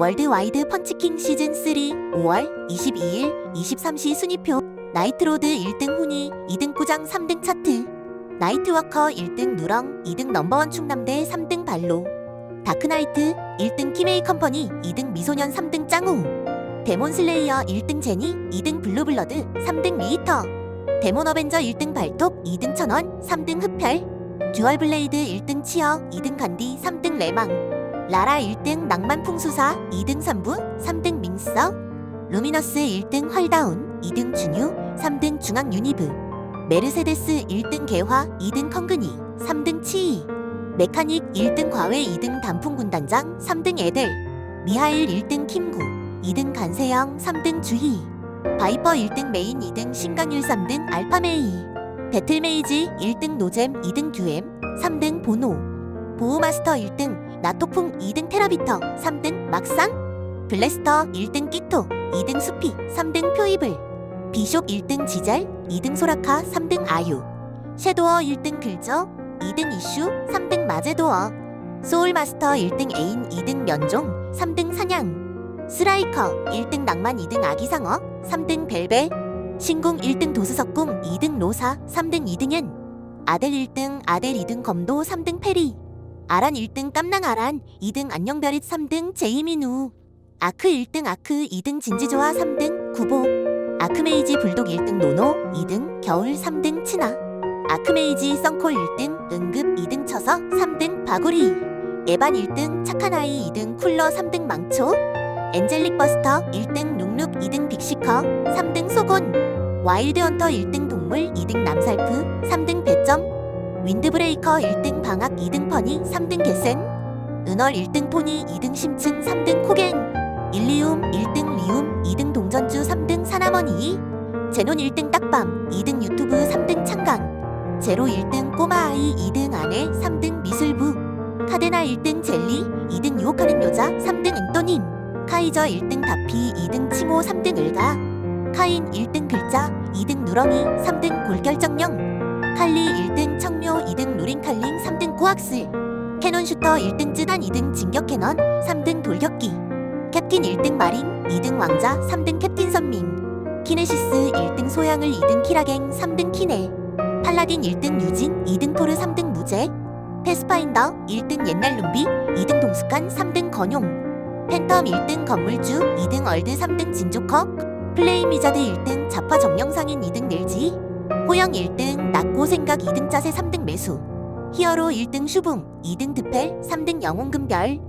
월드와이드 펀치킹 시즌 3 5월 22일 23시 순위표. 나이트로드 1등 훈이 2등 꾸장 3등 차트. 나이트워커 1등 누렁 2등 넘버원 충남대 3등 발로. 다크나이트 1등 키메이 컴퍼니 2등 미소년 3등 짱우. 데몬슬레이어 1등 제니 2등 블루블러드 3등 리히터. 데몬 어벤져 1등 발톱 2등 천원 3등 흡혈. 듀얼 블레이드 1등 치어 2등 간디 3등 레망 라라 1등 낭만 풍수사 2등 선부 3등 민서 루미너스 1등 헐다운 2등 준유 3등 중앙 유니브 메르세데스 1등 개화 2등 컨그니 3등 치이 메카닉 1등 과외 2등 단풍 군단장 3등 에델 미하일 1등 킴구 2등 간세영 3등 주희 바이퍼 1등 메인 2등 신강률 3등 알파메이 배틀메이지 1등 노잼 2등 듀엠 3등 보노 보호마스터 1등 나토풍 2등 테라비터 3등 막상 블래스터 1등 끼토 2등 수피 3등 표이블 비숍 1등 지잘 2등 소라카 3등 아유 섀도어 1등 글저 2등 이슈 3등 마제도어 소울마스터 1등 애인 2등 면종 3등 사냥 스라이커 1등 낭만 2등 아기상어 3등 벨벨 신궁 1등 도수석궁 2등 로사 3등 이등현 아델 1등 아델 2등 검도 3등 페리 아란 1등 깜낭 아란 2등 안녕별잇 3등 제이민우 아크 1등 아크 2등 진지조아 3등 구보 아크메이지 불독 1등 노노 2등 겨울 3등 친아 아크메이지 썬콜 1등 응급 2등 쳐서 3등 바구리 에반 1등 착한 아이 2등 쿨러 3등 망초 엔젤릭 버스터 1등 룩룩 2등 빅시커 3등 소곤 와일드 헌터 1등 동물 2등 남살프 3등 배점 윈드브레이커 1등 방학 2등 퍼니 3등 개센 은얼 1등 포니 2등 심층 3등 코갱 일리움 1등 리움 2등 동전주 3등 사나머니 제논 1등 딱밤 2등 유튜브 3등 창강 제로 1등 꼬마아이 2등 아내 3등 미술부 카데나 1등 젤리 2등 유혹하는 여자 3등 은또님 카이저 1등 다피 2등 치모 3등 을가 카인 1등 글자 2등 누렁이 3등 골결정령 칼리 1등 청묘 2등 루링칼링 3등 고학슬 캐논 슈터 1등 쯔단 2등 진격 캐논 3등 돌격기 캡틴 1등 마린 2등 왕자 3등 캡틴 선민 키네시스 1등 소양을 2등 키라갱 3등 키네 팔라딘 1등 유진 2등 토르 3등 무제 패스파인더 1등 옛날 룸비 2등 동숙한 3등 건용 팬텀 1등 건물주 2등 얼드 3등 진조커 플레이 미자드 1등 자파 정령상인 2등 넬지 호영 1등 낙고 생각 2등 짜세 3등 매수. 히어로 1등 슈붕 2등 드펠 3등 영웅금별